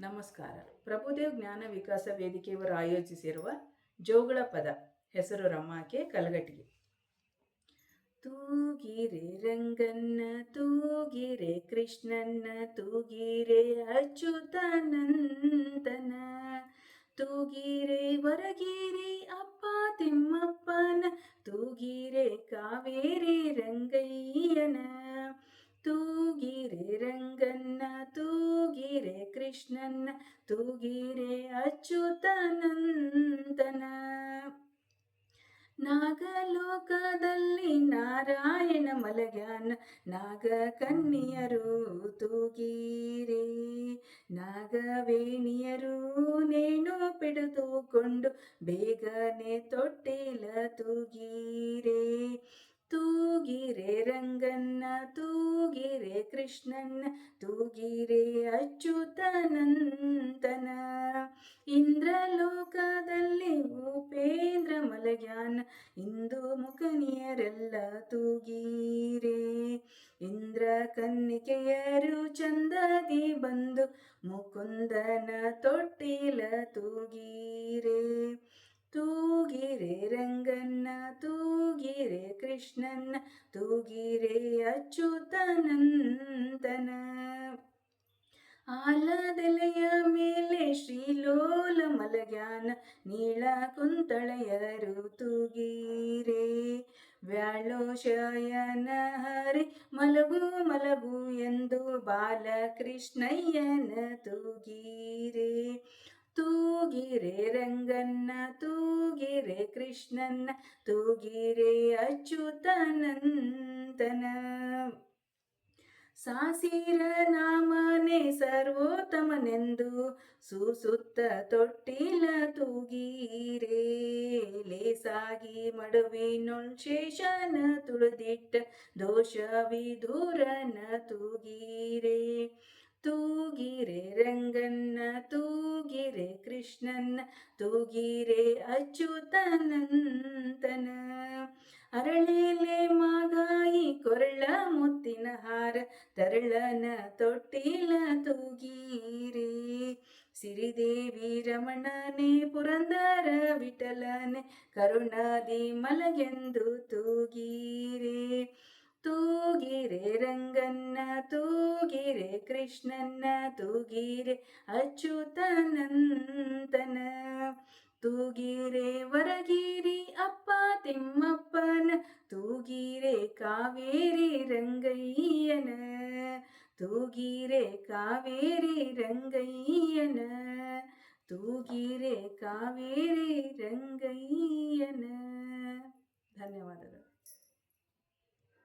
ನಮಸ್ಕಾರ. ಪ್ರಭುದೇವ್ ಜ್ಞಾನ ವಿಕಾಸ ವೇದಿಕೆಯವರು ಆಯೋಜಿಸಿರುವ ಜೋಗಳ ಪದ, ಹೆಸರು ರಮಾಕೆ ಕಲಗಟ್ಟಿಗೆ ತೂಗಿರೆ ರಂಗನ್ನ ತೂಗಿರೆ ಕೃಷ್ಣನ್ನ ತೂಗಿರೆ ಅಚ್ಯುತಾನಂದನ. ತೂಗಿರೆ ವರಗಿರಿ ಅಪ್ಪ ತಿಮ್ಮಪ್ಪನ. ತೂಗಿರೆ ಕಾವೇರಿ ರಂಗಯ್ಯನ. ತೂಗಿರೆ ತೂಗಿರೆ ಕೃಷ್ಣನ್ನ ತೂಗಿರೆ ಅಚ್ಯುತಾನಂದನ. ನಾಗಲೋಕದಲ್ಲಿ ನಾರಾಯಣ ಮಲಗ್ಯಾನ ನಾಗ ಕನ್ನಿಯರು ತೂಗೀರೆ. ನಾಗವೇಣಿಯರು ನೇಣು ಪಿಡಿದುಕೊಂಡು ಬೇಗನೆ ತೊಟ್ಟಿಲ ತೂಗೀರೆ. ತೂಗಿರೆ ರಂಗನ್ನ ತೂಗಿರೆ ಕೃಷ್ಣನ್ನ ತೂಗಿರೆ ಅಚ್ಯುತಾನಂದನ ಮಲಗ್ಯಾನ ಇಂದು ಮುಖನಿಯರೆಲ್ಲ ತೂಗೀರೆ. ಇಂದ್ರ ಕನ್ನಿಕೆಯರು ಚಂದದಿ ಬಂದು ಮುಕುಂದನ ತೊಟ್ಟಿಲ ತೂಗೀರೆ. ತೂಗಿರೆ ರಂಗನ್ನ ತೂಗಿರೆ ಕೃಷ್ಣನ್ನ ತೂಗಿರೆ ಅಚ್ಯುತನಂತನ ಆಲದೆಲೆಯ ಮೇಲೆ ಶ್ರೀಲೋಲ ಮಲಗ್ಯಾನ, ನೀಳ ಕುಂತಳೆಯರು ಶಯನ ಹರಿ ಮಲಗು ಮಲಗು ಎಂದು ಬಾಲಕೃಷ್ಣಯ್ಯನ ತೂಗೀರೆ. ತೂಗಿರೆ ರಂಗನ್ನ ತೂಗಿರೆ ಕೃಷ್ಣನ್ನ ತೂಗಿರೆ ಅಚ್ಯುತಾನಂದನ. ಸಾಸಿರ ನಾಮನೆ ಸರ್ವೋತ್ತಮನೆಂದು ಸುಸುತ್ತ ತೊಟ್ಟಿಲ ತೂಗೀರೆ. ಲೇಸಾಗಿ ಮಡುವಿನೊಳ್ ಶೇಷನ ತುಳಿದಿಟ್ಟ ದೋಷವಿದೂರನ ತೂಗೀರೆ. ತೂಗಿರೆ ರಂಗನ್ನ ತೂಗಿರೆ ಕೃಷ್ಣನ್ನ ತೂಗಿರೆ ಅಚ್ಯುತನಂತನ ಅರಳೆಲೆ ಮಾಗಾಯಿ ಕೊರಳ ಮುತ್ತಿನ ಹಾರ, ತರಳನ ತೊಟ್ಟಿಲ ತೂಗೀರೆ. ಸಿರಿದೇವಿ ರಮಣನೆ ಪುರಂದರ ವಿಠಲನೆ ಕರುಣಾದಿ ಮಲಗೆಂದು ತೂಗೀರೆ ತೂಗಿರೆ ರಂಗನ್ನ ತೂಗಿರೆ ಕೃಷ್ಣನ್ನ ತೂಗಿರೆ ಅಚ್ಯುತಾನಂದನ ತೂಗಿರೆ ವರಗಿರಿ ಅಪ್ಪ ತಿಮ್ಮಪ್ಪನ ತೂಗಿರೆ ಕಾವೇರಿ ರಂಗಯ್ಯನ ತೂಗಿರೆ ಕಾವೇರಿ ರಂಗಯ್ಯನ ತೂಗಿರೆ ಕಾವೇರಿ ರಂಗ